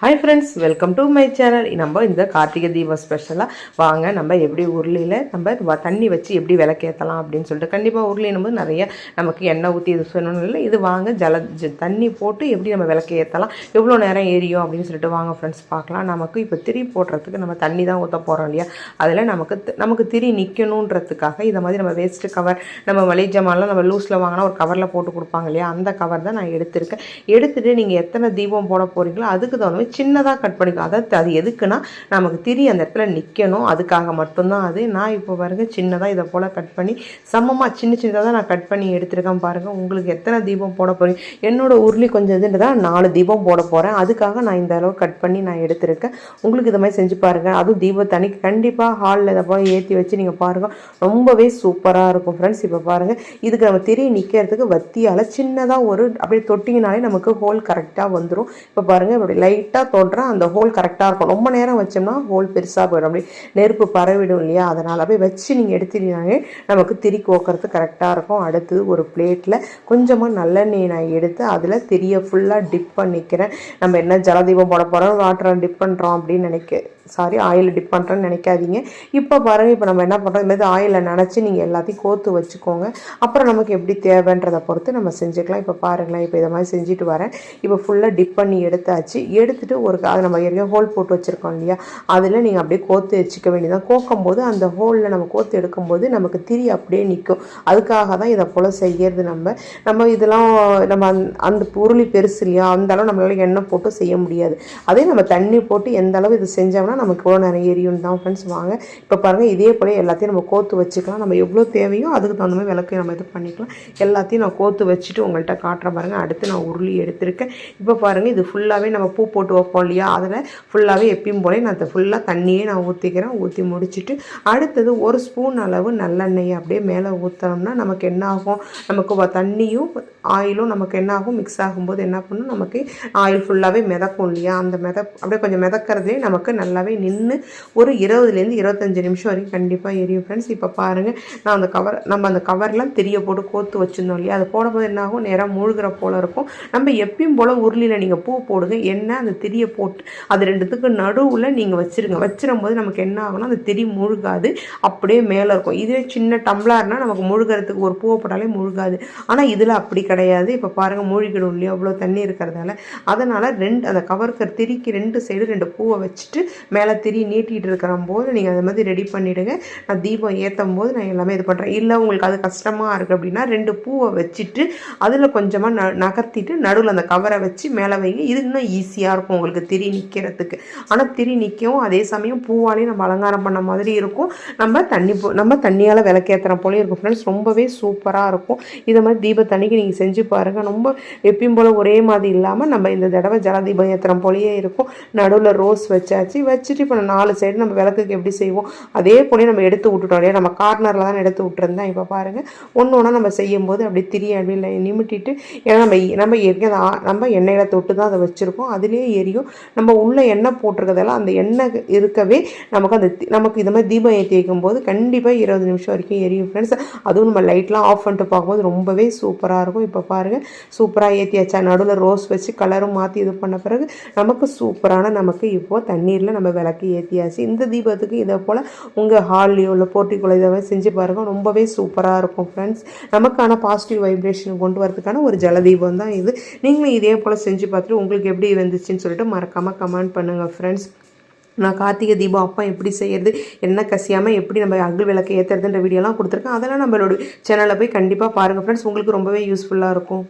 Hi friends welcome to my channel நம்ம இந்த கார்த்திகை தீபம் ஸ்பெஷலாக வாங்க. நம்ம எப்படி உருளியில் நம்ம வ- தண்ணி வச்சு எப்படி விளக்கேற்றலாம் அப்படின்னு சொல்லிட்டு கண்டிப்பாக உருளினும் போது நிறைய நமக்கு எண்ணெய் ஊற்றி இது சொல்லணும் இல்லை. இது வாங்க ஜல ஜ- தண்ணி போட்டு எப்படி நம்ம விளக்கு ஏற்றலாம் எவ்வளோ நேரம் எரியும் அப்படின்னு சொல்லிட்டு வாங்க ஃப்ரெண்ட்ஸ் பார்க்கலாம். நமக்கு இப்போ திரி போடுறதுக்கு நம்ம தண்ணி தான் ஊற்ற போகிறோம் இல்லையா? அதில் நமக்கு நமக்கு திரி நிற்கணுன்றதுக்காக இதை மாதிரி நம்ம வேஸ்ட்டு கவர் நம்ம மளிகை ஜாமான்லாம் நம்ம லூஸில் வாங்கினா ஒரு கவரில் போட்டு கொடுப்பாங்க இல்லையா? அந்த கவர் தான் நான் எடுத்திருக்கேன். எடுத்துகிட்டு நீங்கள் எத்தனை தீபம் போட போகிறீங்களோ அதுக்கு தகுந்த மாதிரி சின்னதாக கட் பண்ணிக்கோ. அதாவது அது எதுக்குன்னா நமக்கு திரி அந்த இடத்துல நிற்கணும் அதுக்காக மட்டும்தான் அது. நான் இப்போ பாருங்க சின்னதாக இதை போல் கட் பண்ணி சமமாக சின்ன சின்னதாக தான் நான் கட் பண்ணி எடுத்திருக்கேன் பாருங்கள் உங்களுக்கு எத்தனை தீபம் போட போகிறீங்க என்னோடய உருளி கொஞ்சம் இதுன்றதா நாலு தீபம் போட போகிறேன் அதுக்காக நான் இந்த அளவு கட் பண்ணி நான் எடுத்திருக்கேன். உங்களுக்கு இதை மாதிரி செஞ்சு பாருங்கள் அதுவும் தீபத்தன்னைக்கு கண்டிப்பாக ஹாலில் இதை போல் ஏற்றி வச்சு நீங்கள் பாருங்கள் ரொம்பவே சூப்பராக இருக்கும் ஃப்ரெண்ட்ஸ் இப்போ பாருங்கள் இதுக்கு நம்ம திரி நிற்கிறதுக்கு வத்தியால் சின்னதாக ஒரு அப்படியே தொட்டிங்கனாலே நமக்கு ஹோல் கரெக்டாக வந்துடும் இப்போ பாருங்கள் இப்படி லைட்டாக தொடுறேன் அந்த ஹோல் கரெக்டாக இருக்கும். ரொம்ப நேரம் வச்சோம்னா ஹோல் பெருசாக போயிடும். அப்படி நெருப்பு பரவிடும் இல்லையா? அதனால் அப்படியே வச்சு நீங்கள் எடுத்துட்டீங்கன்னாலே நமக்கு திரி கோக்கிறது கரெக்டாக இருக்கும். அடுத்தது ஒரு பிளேட்டில் கொஞ்சமாக நல்லெண்ணெய் நான் எடுத்து அதில் திரியை ஃபுல்லாக டிப் பண்ணிக்கிறேன். நம்ம என்ன ஜலதீபம் போட போகிறோம் வாட்டரை டிப் பண்ணுறோம் அப்படின்னு நினைக்க சாரி ஆயில் டிப் பண்ணுறேன்னு நினைக்காதீங்க. இப்போ பாருங்கள் இப்போ நம்ம என்ன பண்ணுறோம் இந்த மாதிரி ஆயிலில் நினச்சி நீங்கள் எல்லாத்தையும் கோத்து வச்சுக்கோங்க. அப்புறம் நமக்கு எப்படி தேவைன்றதை பொறுத்து நம்ம செஞ்சுக்கலாம். இப்போ பாருங்களேன் இப்போ இதை மாதிரி செஞ்சுட்டு வரேன். இப்போ ஃபுல்லாக டிப் பண்ணி எடுத்தாச்சு. எடுத்துட்டு ஒரு அது நம்ம ஏற்கனவே ஹோல் போட்டு வச்சுருக்கோம் இல்லையா? அதில் நீங்கள் அப்படியே கோத்து வச்சுக்க வேண்டியதான் கோக்கும்போது அந்த ஹோலில் நம்ம கோத்து எடுக்கும்போது நமக்கு திரி அப்படியே நிற்கும். அதுக்காக தான் இதை போல் செய்கிறது நம்ம. நம்ம இதெல்லாம் நம்ம அந்த- அந்த உருளி பெருசு இல்லையா? அந்த அளவு நம்மளால எண்ணெய் போட்டு செய்ய முடியாது. அதே நம்ம தண்ணி போட்டு எந்த அளவு இது செஞ்சோம்னா நமக்கு எவ்வளோ நிறைய எரியும் தான் ஃப்ரெண்ட்ஸ் வாங்க. இப்போ பாருங்கள் இதே போல எல்லாத்தையும் நம்ம கோத்து வச்சுக்கலாம். நம்ம எவ்வளோ தேவையோ அதுக்கு தகுந்த மாதிரி விளக்கு நம்ம இது பண்ணிக்கலாம். எல்லாத்தையும் நான் கோத்து வச்சுட்டு உங்கள்கிட்ட காட்டுறேன் பாருங்கள் அடுத்து நான் உருளி எடுத்திருக்கேன். இப்போ பாருங்கள் இது ஃபுல்லாகவே நம்ம பூ போட்டு வைப்போம் இல்லையா? அதில் ஃபுல்லாகவே எப்பயும் போலே நான் அதை ஃபுல்லாக தண்ணியே நான் ஊற்றிக்கிறேன் ஊற்றி முடிச்சுட்டு அடுத்தது ஒரு ஸ்பூன் அளவு நல்லெண்ணெய் அப்படியே மேலே ஊற்றணும்னா நமக்கு என்ன ஆகும்? நமக்கு தண்ணியும் ஆயிலும் நமக்கு என்ன ஆகும்? மிக்ஸ் ஆகும்போது என்ன பண்ணும்? நமக்கு ஆயில் ஃபுல்லாகவே மிதக்கும் இல்லையா? அந்த மித அப்படியே கொஞ்சம் மிதக்கிறதே நமக்கு நல்லாவே நின்று ஒரு இருபதுலேருந்து இருபத்தஞ்சு நிமிஷம் வரைக்கும் கண்டிப்பாக எரியும் ஃப்ரெண்ட்ஸ் இப்போ பாருங்கள் நான் அந்த கவர் நம்ம அந்த கவர்லாம் தெரிய போட்டு கோத்து வச்சுருந்தோம் இல்லையா? அது போடும்போது என்னாகும் நேராக மூழ்கிற போல் இருக்கும். நம்ம எப்பயும் போல் உருளியில் நீங்கள் பூ போடுங்க. என்ன அந்த திரியை போட்டு அது ரெண்டுத்துக்கு நடுவில் நீங்கள் வச்சுருங்க. வச்சிடும் போது நமக்கு என்ன ஆகும்னா அந்த திரி முழுகாது. அப்படியே மேலே இருக்கும். இதுவே சின்ன டம்ளார்னால் நமக்கு முழுகிறதுக்கு ஒரு பூவை போட்டாலே முழுகாது. ஆனால் இதில் அப்படி கிடையாது. இப்போ பாருங்கள் மூழ்கிடும் இல்லையா? அவ்வளோ தண்ணி இருக்கிறதால. அதனால் ரெண்டு அந்த கவருக்கு திரிக்கு ரெண்டு சைடு ரெண்டு பூவை வச்சுட்டு மேலே திரி நீட்டிகிட்டு இருக்கிற போது நீங்கள் அது மாதிரி ரெடி பண்ணிவிடுங்க நான் தீபம் ஏற்றும் போது நான் எல்லாமே இது பண்ணுறேன் இல்லை உங்களுக்கு அது கஷ்டமாக இருக்குது அப்படின்னா ரெண்டு பூவை வச்சுட்டு அதில் கொஞ்சமாக ந நகர்த்திட்டு நடுவில் அந்த கவரை வச்சு மேலே வைங்க. இது இன்னும் ஈஸியாக இருக்கும் உங்களுக்கு திரி நிற்கிறதுக்கு ஆனால் திரி நிற்கவும் அதே சமயம் பூவாலையும் நம்ம அலங்காரம் பண்ண மாதிரி இருக்கும். நம்ம தண்ணி நம்ம தண்ணியால் விளக்கேற்றுற போலேயும் இருக்கும் ஃப்ரெண்ட்ஸ் ரொம்பவே சூப்பராக இருக்கும். இதை மாதிரி தீபத்தன்னைக்கு நீங்கள் செஞ்சு பாருங்கள் ரொம்ப எப்பயும் போல் ஒரே மாதிரி இல்லாமல் நம்ம இந்த தடவை ஜலதீபம் ஏற்றுற போலேயே இருக்கும். நடுவில் ரோஸ் வச்சாச்சு வச்சுட்டு இப்போ நாலு சைடு நம்ம விளக்குக்கு எப்படி செய்வோம்? அதே போலயே நம்ம எடுத்து விட்டுட்டோம் இல்லையா? நம்ம கார்னரில் தான் எடுத்து விட்டுருந்தேன் இப்போ பாருங்கள் ஒன்று ஒன்றா நம்ம செய்யும்போது அப்படியே திரிய அப்படியே நிமிட்டிட்டு ஏன்னா நம்ம நம்ம ஏற்கனவே அதை நம்ம எண்ணெயில் தொட்டு தான் அதை வச்சுருக்கோம் அதுலேயே எரியும். நம்ம உள்ளே எண்ணெய் போட்டிருக்கிறதெல்லாம் அந்த எண்ணெய் இருக்கவே நமக்கு அந்த தி- நமக்கு இந்த மாதிரி தீபம் ஏற்றி வைக்கும்போது கண்டிப்பாக இருபது நிமிஷம் வரைக்கும் எரியும் ஃப்ரெண்ட்ஸ் அதுவும் நம்ம லைட்லாம் ஆஃப் பண்ணிட்டு பார்க்கும்போது ரொம்பவே சூப்பராக இருக்கும். இப்போ பாருங்கள் சூப்பராக ஏற்றியாச்சா நடுவில் ரோஸ் வச்சு கலரும் மாற்றி இது பண்ண பிறகு நமக்கு சூப்பரான நமக்கு இப்போது தண்ணீரில் நம்ம விளக்கு ஏற்றியாச்சு இந்த தீபத்துக்கு இதை போல் உங்கள் ஹால்லையோ இல்லை போர்ட்டிக்குள்ளே இதை மாதிரி செஞ்சு பாருங்கள் ரொம்பவே சூப்பராக இருக்கும் ஃப்ரெண்ட்ஸ் நமக்கான பாசிட்டிவ் வைப்ரேஷன் கொண்டு வரதுக்கான ஒரு ஜலதீபம் தான் இது. நீங்களும் இதே போல் செஞ்சு பார்த்துட்டு உங்களுக்கு எப்படி வந்துச்சுன்னு சொல்லிட்டு மறக்காமல் கமெண்ட் பண்ணுங்கள் ஃப்ரெண்ட்ஸ் நான் கார்த்திகை தீபம் அப்பா எப்படி செய்யறது? என்ன கசியாமல் எப்படி நம்ம அகல் விளக்கு ஏற்றுறதுன்ற வீடியோலாம் கொடுத்துருக்கேன். அதெல்லாம் நம்மளோட சேனலில் போய் கண்டிப்பாக பாருங்கள் ஃப்ரெண்ட்ஸ் உங்களுக்கு ரொம்பவே யூஸ்ஃபுல்லாக இருக்கும்.